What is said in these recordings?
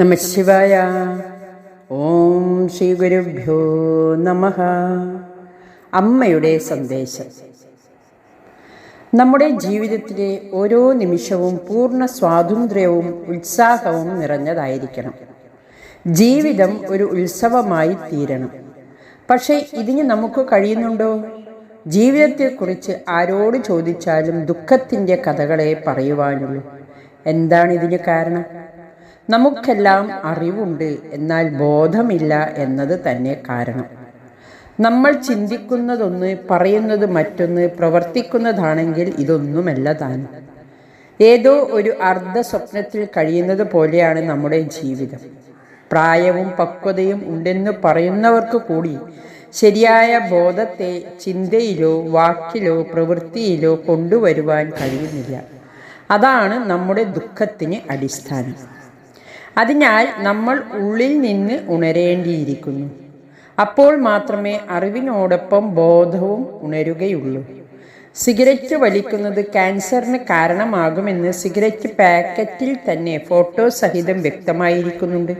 നമ ശിവായ ഓം ശ്രീ ഗുരുഭ്യോ നമ അമ്മയുടെ സന്ദേശം. നമ്മുടെ ജീവിതത്തിലെ ഓരോ നിമിഷവും പൂർണ സ്വാതന്ത്ര്യവും ഉത്സാഹവും നിറഞ്ഞതായിരിക്കണം. ജീവിതം ഒരു ഉത്സവമായി തീരണം. പക്ഷേ ഇതിന് നമുക്ക് കഴിയുന്നുണ്ടോ? ജീവിതത്തെക്കുറിച്ച് ആരോട് ചോദിച്ചാലും ദുഃഖത്തിന്റെ കഥകളെ പറയുവാനുള്ളൂ. എന്താണ് ഇതിന് കാരണം? നമുക്കെല്ലാം അറിവുണ്ട് എന്നാൽ ബോധമില്ല എന്നത് തന്നെ കാരണം. നമ്മൾ ചിന്തിക്കുന്നതൊന്ന് പറയുന്നത് മറ്റൊന്ന് പ്രവർത്തിക്കുന്നതാണെങ്കിൽ ഇതൊന്നുമല്ല താൻ. ഏതോ ഒരു അർദ്ധ സ്വപ്നത്തിൽ കഴിയുന്നത് പോലെയാണ് നമ്മുടെ ജീവിതം. പ്രായവും പക്വതയും ഉണ്ടെന്ന് പറയുന്നവർക്ക് കൂടി ശരിയായ ബോധത്തെ ചിന്തയിലോ വാക്കിലോ പ്രവൃത്തിയിലോ കൊണ്ടുവരുവാൻ കഴിയുന്നില്ല. അതാണ് നമ്മുടെ ദുഃഖത്തിന് അടിസ്ഥാനം. അതിനാൽ നമ്മൾ ഉള്ളിൽ നിന്ന് ഉണരേണ്ടിയിരിക്കുന്നു. അപ്പോൾ മാത്രമേ അറിവിനോടൊപ്പം ബോധവും ഉണരുകയുള്ളൂ. സിഗരറ്റ് വലിക്കുന്നത് ക്യാൻസറിന് കാരണമാകുമെന്ന് സിഗരറ്റ് പാക്കറ്റിൽ തന്നെ ഫോട്ടോ സഹിതം വ്യക്തമായിരിക്കുന്നുണ്ട്.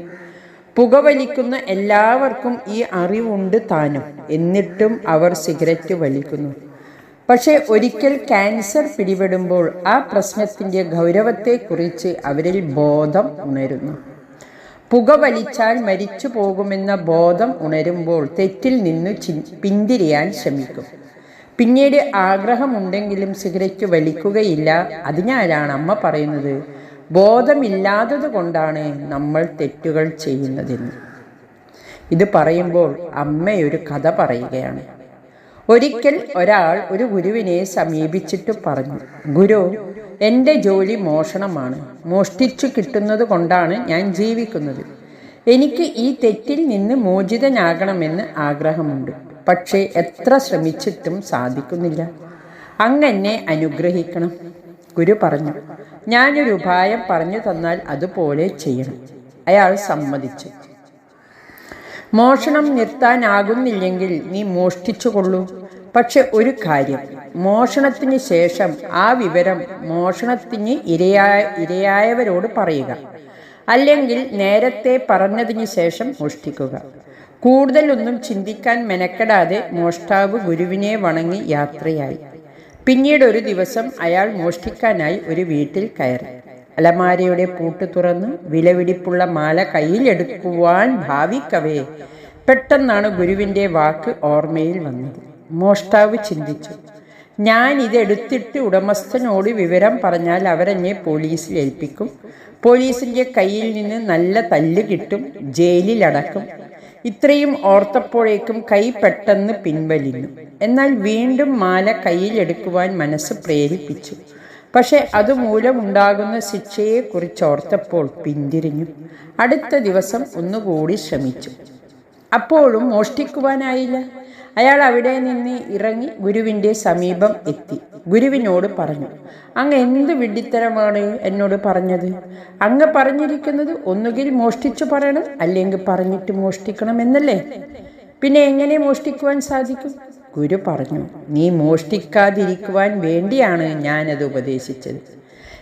പുകവലിക്കുന്ന എല്ലാവർക്കും ഈ അറിവുണ്ട് താനും. എന്നിട്ടും അവർ സിഗരറ്റ് വലിക്കുന്നു. പക്ഷേ ഒരിക്കൽ ക്യാൻസർ പിടിപെടുമ്പോൾ ആ പ്രശ്നത്തിന്റെ ഗൗരവത്തെക്കുറിച്ച് അവരിൽ ബോധം ഉണരുന്നു. പുക വലിച്ചാൽ മരിച്ചു പോകുമെന്ന ബോധം ഉണരുമ്പോൾ തെറ്റിൽ നിന്ന് പിന്തിരിയാൻ ശ്രമിക്കും. പിന്നീട് ആഗ്രഹമുണ്ടെങ്കിലും സിഗരറ്റ് വലിക്കുകയില്ല. അതിനാലാണ് അമ്മ പറയുന്നത്? ബോധമില്ലാത്തത് കൊണ്ടാണ് നമ്മൾ തെറ്റുകൾ ചെയ്യുന്നതെന്ന്. ഇത് പറയുമ്പോൾ അമ്മയൊരു കഥ പറയുകയാണ്. ഒരിക്കൽ ഒരാൾ ഒരു ഗുരുവിനെ സമീപിച്ചിട്ട് പറഞ്ഞു ഗുരു എന്റെ ജോലി മോഷണമാണ്. മോഷ്ടിച്ചു കിട്ടുന്നത് കൊണ്ടാണ് ഞാൻ ജീവിക്കുന്നത്. എനിക്ക് ഈ തെറ്റിൽ നിന്ന് മോചിതനാകണമെന്ന് ആഗ്രഹമുണ്ട്. പക്ഷേ എത്ര ശ്രമിച്ചിട്ടും സാധിക്കുന്നില്ല. അങ്ങനെ അനുഗ്രഹിക്കണം. ഗുരു പറഞ്ഞു ഞാനൊരു ഉപായം പറഞ്ഞു തന്നാൽ അതുപോലെ ചെയ്യണം. അയാൾ സമ്മതിച്ചു. മോഷണം നിർത്താനാകുന്നില്ലെങ്കിൽ നീ മോഷ്ടിച്ചുകൊള്ളൂ. പക്ഷെ ഒരു കാര്യം മോഷണത്തിന് ശേഷം ആ വിവരം മോഷണത്തിന് ഇരയായ ഇരയായവരോട് പറയുക. അല്ലെങ്കിൽ നേരത്തെ പറഞ്ഞതിന് ശേഷം മോഷ്ടിക്കുക. കൂടുതലൊന്നും ചിന്തിക്കാൻ മെനക്കെടാതെ മോഷ്ടാവ് ഗുരുവിനെ വണങ്ങി യാത്രയായി. പിന്നീട് ഒരു ദിവസം അയാൾ മോഷ്ടിക്കാനായി ഒരു വീട്ടിൽ കയറി. അലമാരയുടെ പൂട്ട് തുറന്ന് വിലപിടിപ്പുള്ള മാല കയ്യിലെടുക്കുവാൻ ഭാവിക്കവേ. പെട്ടെന്നാണ് ഗുരുവിന്റെ വാക്ക് ഓർമ്മയിൽ വന്നത്. മോഷ്ടാവ് ചിന്തിച്ചു. ഞാൻ ഇതെടുത്തിട്ട് ഉടമസ്ഥനോട് വിവരം പറഞ്ഞാൽ അവരെന്നെ പോലീസിൽ ഏൽപ്പിക്കും. പോലീസിന്റെ കയ്യിൽ നിന്ന് നല്ല തല്ല് കിട്ടും ജയിലിലടക്കും ഇത്രയും ഓർത്തപ്പോഴേക്കും കൈ പെട്ടെന്ന് പിൻവലിഞ്ഞു. എന്നാൽ വീണ്ടും മാല കയ്യിലെടുക്കുവാൻ മനസ്സ് പ്രേരിപ്പിച്ചു. പക്ഷെ അതുമൂലമുണ്ടാകുന്ന ശിക്ഷയെക്കുറിച്ച് ഓർത്തപ്പോൾ പിന്തിരിഞ്ഞു. അടുത്ത ദിവസം ഒന്നുകൂടി ശ്രമിച്ചു. അപ്പോഴും മോഷ്ടിക്കുവാനായില്ല. അയാൾ അവിടെ നിന്ന് ഇറങ്ങി ഗുരുവിന്റെ സമീപം എത്തി. ഗുരുവിനോട് പറഞ്ഞു അങ്ങ് എന്ത് വിഡ്ഢിത്തരമാണ് എന്നോട് പറഞ്ഞത്? അങ്ങ് പറഞ്ഞിരിക്കുന്നത് ഒന്നുകിൽ മോഷ്ടിച്ചു പറയണം അല്ലെങ്കിൽ പറഞ്ഞിട്ട് മോഷ്ടിക്കണം എന്നല്ലേ പിന്നെ എങ്ങനെ മോഷ്ടിക്കുവാൻ സാധിക്കും? ഗുരു പറഞ്ഞു നീ മോഷ്ടിക്കാതിരിക്കുവാൻ വേണ്ടിയാണ് ഞാനത് ഉപദേശിച്ചത്.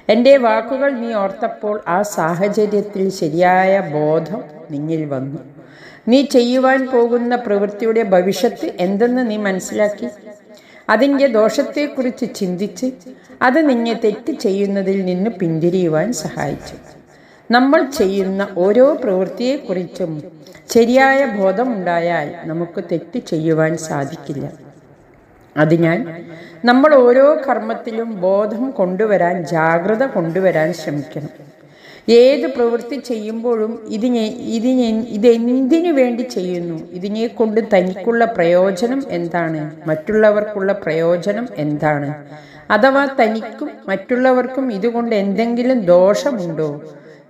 എന്റെ വാക്കുകൾ നീ ഓർത്തപ്പോൾ ആ സാഹചര്യത്തിൽ ശരിയായ ബോധം നിന്നിൽ വന്നു. നീ ചെയ്യുവാൻ പോകുന്ന പ്രവൃത്തിയുടെ ഭവിഷ്യത്ത് എന്തെന്ന് നീ മനസ്സിലാക്കി? അതിന്റെ ദോഷത്തെക്കുറിച്ച് ചിന്തിച്ച് അത് നിന്നെ തെറ്റ് ചെയ്യുന്നതിൽ നിന്ന് പിന്തിരിയുവാൻ സഹായിച്ചു. നമ്മൾ ചെയ്യുന്ന ഓരോ പ്രവൃത്തിയെക്കുറിച്ചും ശരിയായ ബോധമുണ്ടായാൽ നമുക്ക് തെറ്റ് ചെയ്യുവാൻ സാധിക്കില്ല. അതിനാൽ നമ്മൾ ഓരോ കർമ്മത്തിലും ബോധം കൊണ്ടുവരാൻ ജാഗ്രത കൊണ്ടുവരാൻ ശ്രമിക്കണം. ഏത് പ്രവൃത്തി ചെയ്യുമ്പോഴും ഇതിനെ ഇതിനെ ഇതെന്തിനു വേണ്ടി ചെയ്യുന്നു? ഇതിനെ കൊണ്ട് തനിക്കുള്ള പ്രയോജനം എന്താണ്? മറ്റുള്ളവർക്കുള്ള പ്രയോജനം എന്താണ്? അഥവാ തനിക്കും മറ്റുള്ളവർക്കും ഇതുകൊണ്ട് എന്തെങ്കിലും ദോഷമുണ്ടോ?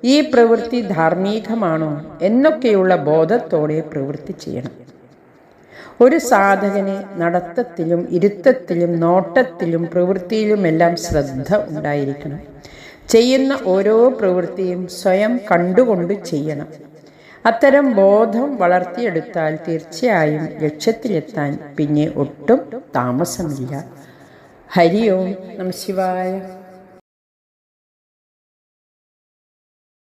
ഈ പ്രവൃത്തി ധാർമ്മികമാണോ എന്നൊക്കെയുള്ള ബോധത്തോടെ പ്രവൃത്തി ചെയ്യണം. ഒരു സാധകന് നടത്തത്തിലും ഇരുത്തത്തിലും നോട്ടത്തിലും പ്രവൃത്തിയിലുമെല്ലാം ശ്രദ്ധ ഉണ്ടായിരിക്കണം. ചെയ്യുന്ന ഓരോ പ്രവൃത്തിയും സ്വയം കണ്ടുകൊണ്ട് ചെയ്യണം. അത്തരം ബോധം വളർത്തിയെടുത്താൽ തീർച്ചയായും ലക്ഷ്യത്തിലെത്താൻ പിന്നെ ഒട്ടും താമസമില്ല. ഹരി ഓം നമ ശിവായ.